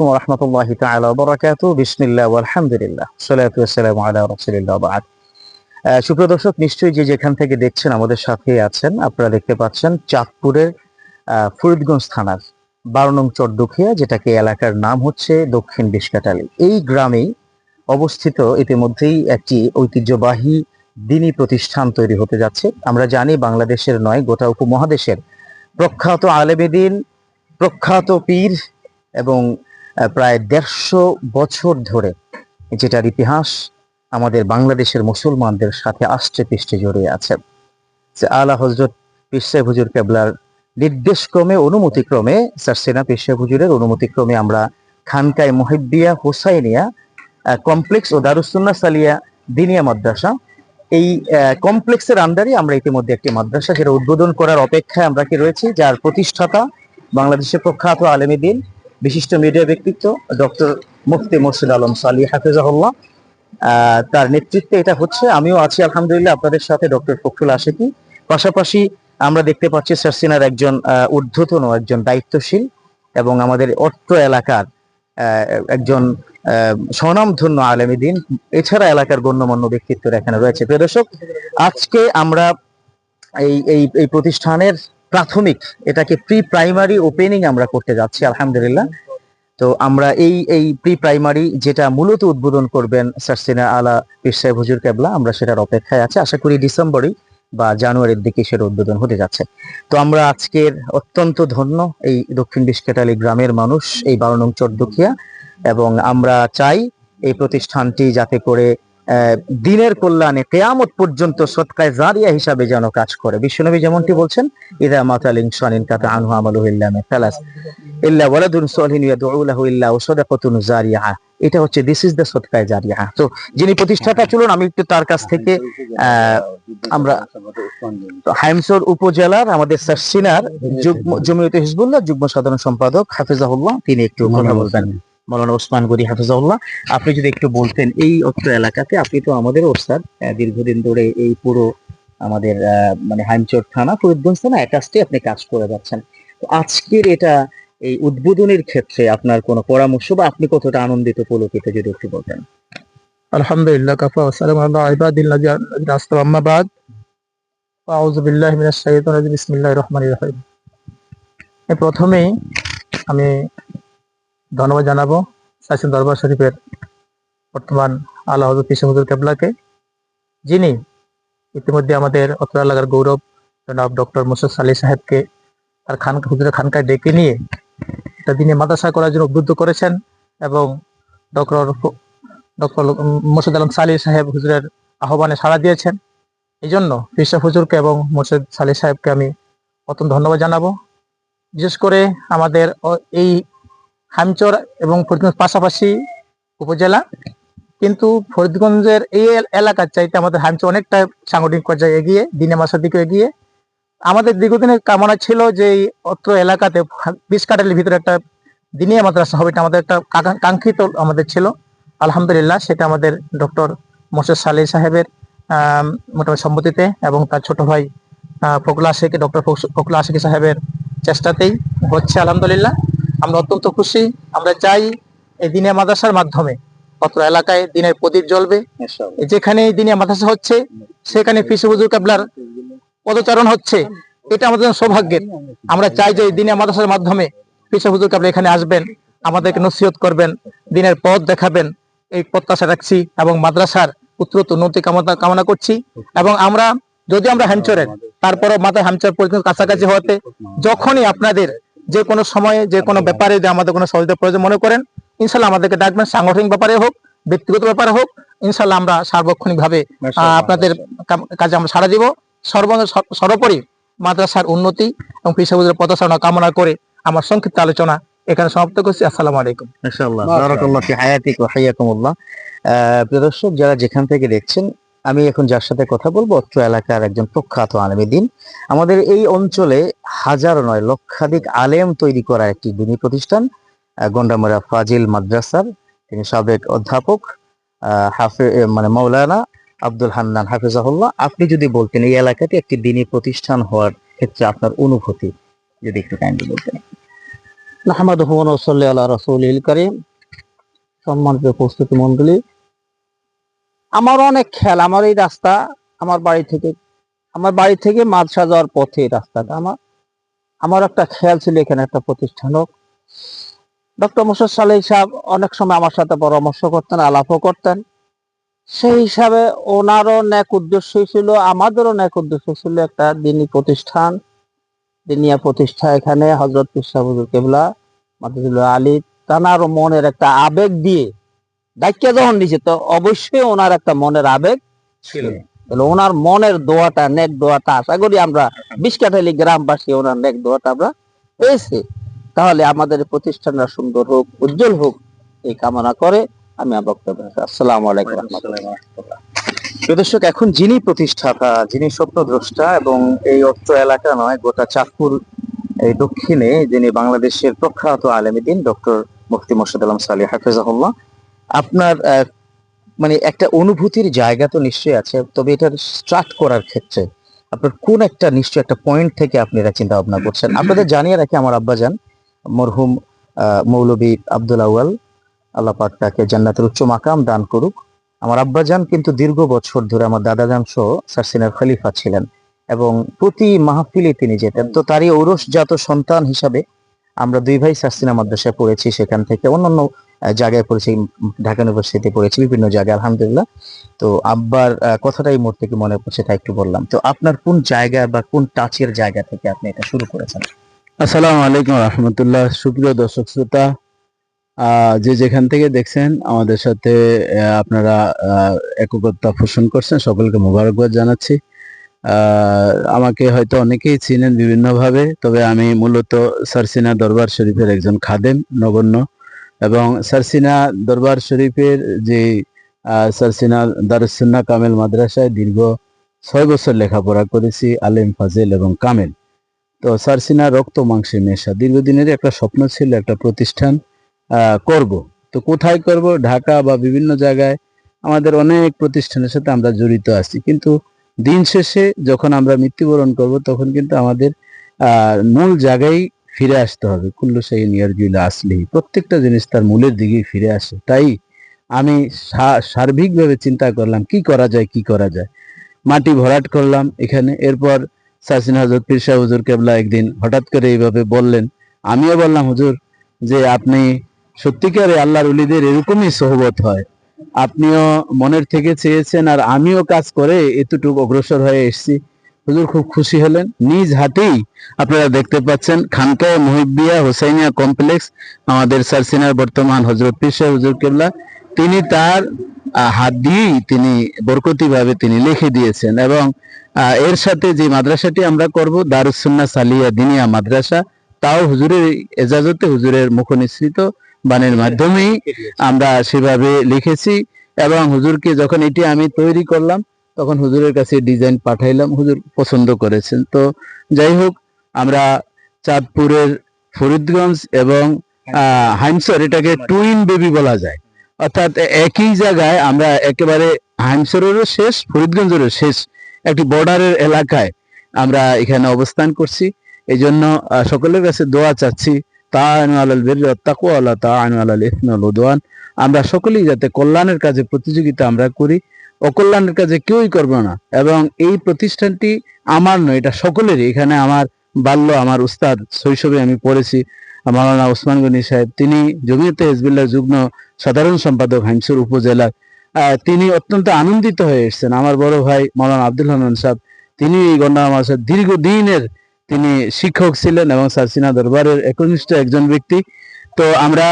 আলাইকুম আলহামদুলিল্লাহ নিশ্চয়ই যে যেখান থেকে দেখছেন আমাদের সাথে আছেন, আপনারা দেখতে পাচ্ছেন চাঁদপুরের ফরিদগঞ্জ থানার বারো নং চরদুখিয়া যেটাকে এলাকার নাম হচ্ছে দক্ষিণ বিশকাটালি। এই গ্রামেই অবস্থিত ইতিমধ্যেই একটি ঐতিহ্যবাহী দিনী প্রতিষ্ঠান তৈরি হতে যাচ্ছে। আমরা জানি বাংলাদেশের নয়, গোটা উপমহাদেশের প্রখ্যাত আলেমেদিন প্রখ্যাত পীর এবং প্রায় দেড়শো বছর ধরে যেটার ইতিহাস আমাদের বাংলাদেশের মুসলমানদের সাথে আষ্টে পৃষ্ঠে জড়িয়ে আছে। যে আলা হজরত পিসাই হুজুর কেবলার নির্দেশ ক্রমে অনুমতি ক্রমে সারসেনা পিসাই হুজুরের অনুমতি ক্রমে আমরা খানকায় মহিব্বিয়া হুসাইনিয়া কমপ্লেক্স ও দারুসুন্না সালিয়া দিনিয়া মাদ্রাসা, এই কমপ্লেক্সের আন্ডারে আমরা ইতিমধ্যে একটি মাদ্রাসা যেটা উদ্বোধন করার অপেক্ষায় আমরা কি রয়েছি, যার প্রতিষ্ঠাতা বাংলাদেশের প্রখ্যাত আলেমী বিশিষ্ট মিডিয়া ব্যক্তিত্ব ডক্টর মুফতি মোর্শিদ আলম সালি হাফিজাহুল্লাহ। তার নেতৃত্বে এটা হচ্ছে। আমিও আছি, আলহামদুলিল্লাহ। আপনাদের সাথে ডক্টর ফখরুল আশেকি। পাশাপাশি আমরা দেখতে পাচ্ছি সার্সিনার একজন ঊর্ধ্বতন একজন দায়িত্বশীল এবং আমাদের অত্র এলাকার একজন স্বনামধন্য আলেমী দিন এছাড়া এলাকার গণ্যমান্য ব্যক্তিত্ব এখানে রয়েছে। প্রিয় দর্শক, আজকে আমরা এই এই প্রতিষ্ঠানের প্রাথমিক, এটাকে প্রি প্রাইমারি ওপেনিং আমরা করতে যাচ্ছি, আলহামদুলিল্লাহ। তো আমরা এই এই প্রি প্রাইমারি যেটা মূলত উদ্বোধন করবেন সার্সিনা আলা পীর সাহেব হুজুর কেবলা, আমরা সেটার অপেক্ষায় আছি। আশা করি ডিসেম্বরই বা জানুয়ারির দিকে সেটা উদ্বোধন হতে যাচ্ছে। তো আমরা আজকের অত্যন্ত ধন্য এই দক্ষিণ বিশকেটালি গ্রামের মানুষ, এই বারো নং চরদুখিয়া এবং আমরা চাই এই প্রতিষ্ঠানটি যাতে করে দিনের কল্যাণে কেয়ামত পর্যন্ত সৎকায় জারিয়া হিসাবে যেন কাজ করে। বিশ্বনবী যেমনটি বলছেন, ইদা মাতাল ইনসানিন কাতা আনহু আমালুহু ইল্লা মিন ইল্লা ওয়ালাদুন সালিহিন ইয়াদউ লাহু ইল্লা সাদাকাতুন জারিয়া। এটা হচ্ছে, দিস ইজ দ্য সৎকায় জারিয়া। তো যিনি প্রতিষ্ঠাতা, চলুন আমি একটু তার কাছ থেকে আমরা হাইমসর উপজেলার আমাদের সার্সিনার যুগ্ম জমিয়তে হিজবুল্লাহ, যুগ্ম সাধারণ সম্পাদক হাফিজাহুল্লাহ, তিনি একটু কথা বলবেন। মৌলানা ওসমান গরি হাফিজাহুল্লাহ, আপনি যদি একটু বলতেন এই অত্র এলাকাতে আপনি তো আমাদের ওস্তাদ দীর্ঘদিন ধরে এই পুরো আমাদের মানে হাইমচর থানা, ফরিদগঞ্জ থানা অ্যাটাচটি আপনি কাজ করে যাচ্ছেন। তো আজকের এটা, এই উদ্বোধনের ক্ষেত্রে আপনার কোনো পরামর্শ বা আপনি কতটা আনন্দিত পুলকিত যদি একটু বলতেন? আলহামদুলিল্লাহ, কাফা ওয়াসালামু আলা ইবাদিল্লাযিনা আসতাফা আম্মা আউযু বিল্লাহি মিনাশ শাইতানির রাজিম, বিসমিল্লাহির রহমানির রহিম। আমি ধন্যবাদ জানাব সাইসিন দরবার শরীফের বর্তমান আল্লাহ পিসা কেবলাকে, যিনি ইতিমধ্যে আমাদের অত্র এলাকার গৌরব জনাব ডক্টর মুসাদ সালি সাহেবকে তার খান, হুজুরের খানকায় ডেকে নিয়ে একটা দিনে মাদ্রাসা করার জন্য উদ্বুদ্ধ করেছেন এবং ডক্টর ডক্টর মোর্শেদ আলম সালি সাহেব হুজুরের আহ্বানে সাড়া দিয়েছেন। এই জন্য পিসা হুজুরকে এবং মোর্শেদ সালি সাহেবকে আমি অত্যন্ত ধন্যবাদ জানাব। বিশেষ করে আমাদের এই হামচর এবং ফরিদগঞ্জ পাশাপাশি উপজেলা। কিন্তু ফরিদগঞ্জের এই এল- এলাকার চাইতে আমাদের হামচর অনেকটা সাংগঠনিক পর্যায়ে এগিয়ে, দিনে মাসের দিকে এগিয়ে। আমাদের দীর্ঘদিনের কামনা ছিল যে এই অত্র এলাকাতে বিশ কাটালির ভিতরে একটা দিনিয়া মাদ্রাসা হবে, এটা আমাদের একটা কাঙ্ক্ষা- কাঙ্ক্ষিত আমাদের ছিল। আলহামদুলিল্লাহ, সেটা আমাদের ডক্টর মোর্শেদ সালি সাহেবের মোটামুটি সম্মতিতে এবং তার ছোট ভাই ফখরুল আশেখ, ডক্টর ফখরুল আশেখ সাহেবের চেষ্টাতেই হচ্ছে আলহামদুলিল্লাহ। আমরা অত্যন্ত খুশি। আমরা চাই এই দিনে মাদ্রাসার মাধ্যমে অত্র এলাকায় দিনের প্রদীপ জ্বলবে। যেখানে এই দিনের মাদ্রাসা হচ্ছে সেখানে ফিসে হুজুর কাবলার পদচারণ হচ্ছে। এটা আমাদের সৌভাগ্যের। আমরা চাই যে এই দিনের মাদ্রাসার মাধ্যমে ফিসে হুজুর কাবলা এখানে আসবেন আমাদেরকে নসিহত করবেন দিনের পথ দেখাবেন। এই প্রত্যাশা রাখছি এবং মাদ্রাসার উত্তরোত্তর উন্নতি কামনা কামনা করছি। এবং আমরা যদি আমরা হ্যামচরের তারপরও মাথা হ্যামচর পর্যন্ত কাছাকাছি হতে যখনই আপনাদের যে কোনো সময়ে যে কোনো ব্যাপারে যে আমাদের কোনো সহযোগিতার প্রয়োজন মনে করেন ইনশাল্লাহ আমাদেরকে ডাকবেন সাংগঠনিক ব্যাপারে হোক ব্যক্তিগত ব্যাপারে হোক ইনশাল্লাহ আমরা সার্বক্ষণিক ভাবে আপনাদের কাজে আমরা সাড়া দিব। সর্ব সর্বোপরি মাদ্রাসার উন্নতি এবং পিসাবুদের পথসারণা কামনা করে আমার সংক্ষিপ্ত আলোচনা এখানে সমাপ্ত করছি। আসসালামু আলাইকুম। মাশাআল্লাহ। বারাকাল্লাহ ফি হায়াতিক ওয়া হাইয়াকুমুল্লাহ। আহ, প্রিয় দর্শক যারা যেখান থেকে দেখছেন আমি এখন যার সাথে কথা বলব, অত্র এলাকার একজন প্রখ্যাত আলেমী দিন আমাদের এই অঞ্চলে হাজার নয়, লক্ষাধিক আলেম তৈরি করা একটি দিনী প্রতিষ্ঠান গন্ডামারা ফাজিল মাদ্রাসার। তিনি সাবেক অধ্যাপক হাফে মানে মৌলানা আব্দুল হান্নান হাফিজাহুল্লাহ। আপনি যদি বলতেন এই এলাকাতে একটি দিনী প্রতিষ্ঠান হওয়ার ক্ষেত্রে আপনার অনুভূতি, যদি একটু কাইন্ডলি বলতেন। নাহমাদুহু ওয়া নুসাল্লি আলা রাসূলিল কারীম। সম্মানিত উপস্থিতি মণ্ডলী আমার অনেক খেয়াল, আমার এই রাস্তা আমার বাড়ি থেকে, আমার বাড়ি থেকে মাদ্রাসা যাওয়ার পথে এই রাস্তাটা আমার। আমার একটা খেয়াল ছিল এখানে একটা প্রতিষ্ঠান হোক। ডক্টর মোসাদ সালেহ সাহেব অনেক সময় আমার সাথে পরামর্শ করতেন, আলাপও করতেন। সেই হিসাবে ওনারও ন্যাক উদ্দেশ্য ছিল, আমাদেরও ন্যাক উদ্দেশ্য ছিল একটা দিনী প্রতিষ্ঠান, দিনিয়া প্রতিষ্ঠা এখানে হজরত কেবলা মাদুদুল্লাহ আলী তানার মনের একটা আবেগ দিয়ে দায়িত্ব যখন নিছে তো অবশ্যই ওনার একটা মনের আবেগ ছিল। তাহলে ওনার মনের দোয়াটা নেক দোয়াটা আশা করি আমরা বিশ কাঠালি গ্রামবাসী ওনার নেক দোয়াটা আমরা পেয়েছি। তাহলে আমাদের প্রতিষ্ঠানটা সুন্দর হোক উজ্জ্বল হোক এই কামনা করে আমি বক্তব্য। আসসালামু আলাইকুম রহমতুল্লাহ। দর্শক এখন যিনি প্রতিষ্ঠাতা যিনি স্বপ্নদ্রষ্টা এবং এই অত্র এলাকা নয় গোটা চাঁদপুর এই দক্ষিণে যিনি বাংলাদেশের প্রখ্যাত আলেমিদিন ডক্টর মুফতি মোর্শেদ আলম সালি হাফিজাহুল্লাহ আপনার মানে একটা অনুভূতির জায়গা তো নিশ্চয়ই আছে তবে এটা স্টার্ট করার ক্ষেত্রে আপনার কোন একটা নিশ্চয় একটা পয়েন্ট থেকে আপনি এটা চিন্তা ভাবনা করছেন? আপনাদের জানিয়ে রাখি আমার আব্বাজান মরহুম আহ, মৌলবী আব্দুল আউয়াল আল্লাহ তাকে জান্নাতের উচ্চ মাকাম দান করুক। আমার আব্বাজান কিন্তু দীর্ঘ বছর ধরে আমার দাদাজান সহ সারসিনার খলিফা ছিলেন এবং প্রতি মাহফিলে তিনি যেতেন। তো তারই ঔরসজাত সন্তান হিসাবে আমরা দুই ভাই সারসিনা মাদ্রাসায় পড়েছি সেখান থেকে অন্যান্য জায়গায় পড়েছি ঢাকা ইউনিভার্সিটি পড়েছি বিভিন্ন জায়গায় আলহামদুলিল্লাহ। তো আব্বার কথাটাই মোট থেকে মনে পড়ছে তাই একটু বললাম। তো আপনার কোন জায়গা বা কোন টাচের জায়গা থেকে আপনি এটা শুরু করেছেন? আসসালামু আলাইকুম রহমতুল্লাহ। সুপ্রিয় দর্শক শ্রোতা যে যেখান থেকে দেখছেন আমাদের সাথে আপনারা আহ, একগত্তা পোষণ করছেন সকলকে মোবারকবাদ জানাচ্ছি। আমাকে হয়তো অনেকেই চিনেন বিভিন্নভাবে তবে আমি মূলত সারসিনা দরবার শরীফের একজন খাদেম নগণ্য। এবং সারসিনা দরবার শরীফের যে সারসিনা দারুসুন্না কামেল মাদ্রাসায় দীর্ঘ ছয় বছর লেখাপড়া করেছি, আলেম, ফাজেল এবং কামেল। তো সারসিনা রক্ত, মাংসে মেশা দীর্ঘদিনের একটা স্বপ্ন ছিল, একটা প্রতিষ্ঠান করব। তো কোথায় করব? ঢাকা বা বিভিন্ন জায়গায় আমাদের অনেক প্রতিষ্ঠানের সাথে আমরা জড়িত আছি। কিন্তু দিন শেষে যখন আমরা মৃত্যুবরণ করব, তখন কিন্তু আমাদের মূল জায়গায় ফিরে আসতে হবে। কুল্লু সেই নিয়ারজুলা আসলেই। প্রত্যেকটা জিনিস তার মূলের দিকেই ফিরে আসে। তাই আমি সার্বিকভাবে চিন্তা করলাম, কি করা যায়, কি করা যায়? মাটি ভরাট করলাম এখানে। এরপর সাসিন হজরত পীর সাহেব হুজুর কেবলা একদিন হঠাৎ করে এইভাবে বললেন, আমিও বললাম, হুজুর, যে আপনি সত্যিকারে আল্লাহর উলিদের এরকমই সহবত হয়। আপনিও মনের থেকে চেয়েছেন আর আমিও কাজ করে এতটুকু অগ্রসর হয়ে এসেছি। হুজুর খুব খুশি হলেন। নিজ হাতেই আপনারা দেখতে পাচ্ছেন খানকায় মহিবিয়া হোসাইনিয়া কমপ্লেক্স আমাদের সারসিনার বর্তমান হজরত সাহেব হুজুর কেবলা। তিনি তার হাত দিয়েই তিনি বরকতি ভাবে তিনি লিখে দিয়েছেন এবং এর সাথে যে মাদ্রাসাটি আমরা করব দারুসুন্না সালিয়া দিনিয়া মাদ্রাসা তাও হুজুরের এজাজতে হুজুরের মুখ নিঃসৃত বাণীর মাধ্যমেই আমরা সেভাবে লিখেছি এবং হুজুরকে যখন এটি আমি তৈরি করলাম তখন হুজুরের কাছে ডিজাইন পাঠাইলাম, হুজুর পছন্দ করেছেন। তো যাই হোক, আমরা চাঁদপুরের ফরিদগঞ্জ এবং হাইমসর এটাকে টুইন বেবি বলা যায়। অর্থাৎ একই জায়গায় আমরা একেবারে হাইমসরেরও শেষ, ফরিদগঞ্জেরও শেষ, একটি বর্ডারের এলাকায় আমরা এখানে অবস্থান করছি। এই জন্য সকলের কাছে দোয়া চাচ্ছি আমরা সকলেই যাতে কল্যাণের কাজে প্রতিযোগিতা আমরা করি, অকল্যাণের কাজে কেউই করবে না। এবং এই প্রতিষ্ঠানটি আমার নয়, এটা সকলেরই। এখানে আমার বাল্য, আমার উস্তাদ শৈশবে আমি পড়েছি। মাওলানা ওসমান গনি সাহেব, তিনি জমিয়তে হেজবুল্লাহ যুগ্ম সাধারণ সম্পাদক হাইমসুর উপজেলার। তিনি অত্যন্ত আনন্দিত হয়ে এসেছেন। আমার বড় ভাই মাওলানা আব্দুল হান্নান সাহেব, তিনি এই গন্ডা মাসের দীর্ঘদিনের তিনি শিক্ষক ছিলেন এবং সারসিনা দরবারের একনিষ্ঠ একজন ব্যক্তি। তো আমরা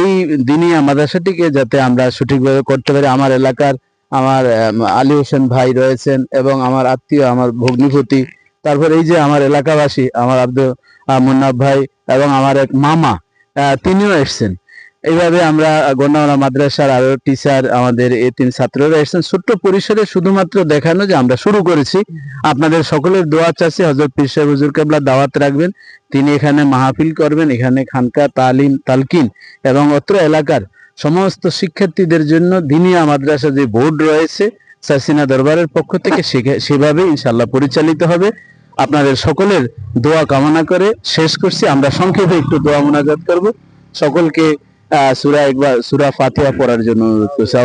এই দিনিয়া মাদ্রাসাটিকে যাতে আমরা সঠিকভাবে করতে পারি। আমার এলাকার আমার আলী হোসেন ভাই রয়েছেন এবং আমার আত্মীয়, আমার ভগ্নিপতি, তারপর এই যে আমার এলাকাবাসী, আমার আব্দুল মুন্নাফ ভাই এবং আমার এক মামা তিনিও এসেছেন। এইভাবে আমরা গন্ডামারা মাদ্রাসার আরও টিচার আমাদের এই তিন ছাত্ররা এসেছেন। ছোট্ট পরিসরে শুধুমাত্র দেখানো যে আমরা শুরু করেছি। আপনাদের সকলের দোয়া চাচ্ছি। হজরত পীর সাহেব হুজুর কেবলা দাওয়াত রাখবেন। তিনি এখানে মাহফিল করবেন। এখানে খানকা তালিম, তালকিন এবং অত্র এলাকার সমস্ত শিক্ষার্থীদের জন্য দিনিয়া মাদ্রাসা যে বোর্ড রয়েছে, সাসিনা দরবারের পক্ষ থেকে সেভাবে ইনশাল্লাহ পরিচালিত হবে। আপনাদের সকলের দোয়া কামনা করে শেষ করছি। আমরা সংক্ষেপে একটু দোয়া মোনাজাত করব। সকলকে সূরা একবার সুরা ফাতিহা পড়ার জন্য অনুরোধ করছি।